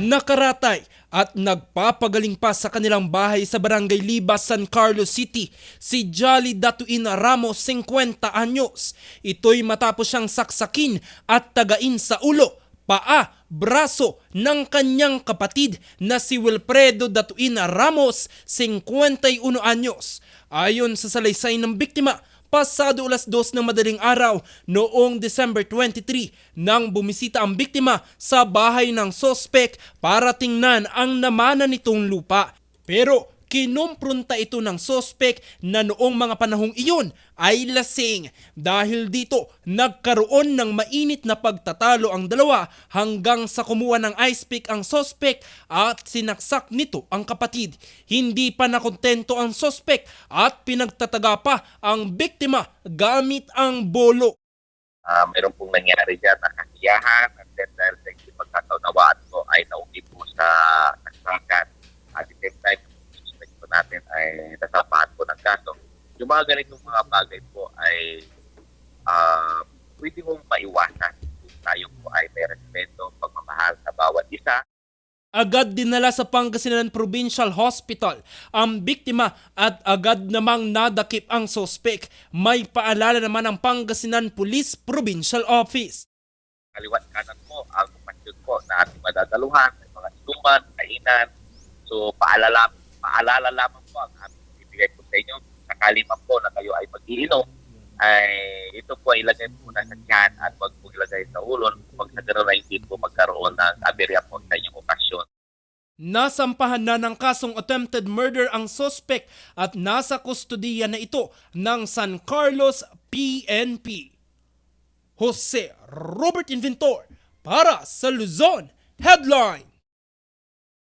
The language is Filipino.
nakaratay at nagpapagaling pa sa kanilang bahay sa Barangay Libas, San Carlos City, si Jolly Datuin Ramos, 50 anyos. Ito'y matapos siyang saksakin at tagain sa ulo, paa, braso ng kanyang kapatid na si Wilfredo Datuin Ramos, 51 anyos. Ayon sa salaysay ng biktima, Pasado alas dos ng madaling araw noong December 23 nang bumisita ang biktima sa bahay ng sospek para tingnan ang namana nitong lupa. Pero kinumpronta ito ng sospek na noong mga panahong iyon ay lasing. Dahil dito, nagkaroon ng mainit na pagtatalo ang dalawa hanggang sa kumuha ng ice pick ang sospek at sinaksak nito ang kapatid. Hindi pa nakontento ang sospek at pinagtataga pa ang biktima gamit ang bolo. Ah, meron pong nangyari dyan na kasiyahan at then dahil sa hindi pagkakaunawaan ko ay nauwi po sa saksakan at the same time suspect po natin ay nasampahan po ng kaso. Yung mga ganitong mga bagay po ay ah, pwede mong maiwasan kung tayo po ay may respeto, pagmamahal sa bawat isa Agad dinala sa Pangasinan Provincial Hospital ang biktima at agad namang nadakip ang sospek. May paalala naman ang Pangasinan Police Provincial Office. kaliwat kanan mo ang kupasyon po na ating madadaluhan, may mga inuman, kainan. So paalala, paalala lamang po ang aming ibigay po sa inyo. Sakali man po na kayo ay mag-iinom, ay ito po ay ilagay po na sa tiyan at wag po ilagay sa ulon kung sa ganoon ay hindi po magkaroon ng aberya po sa inyong okasyon. Nasampahan na ng kasong attempted murder ang sospek at nasa kustodiya na ito ng San Carlos PNP. Jose Robert Inventor para sa Luzon Headline.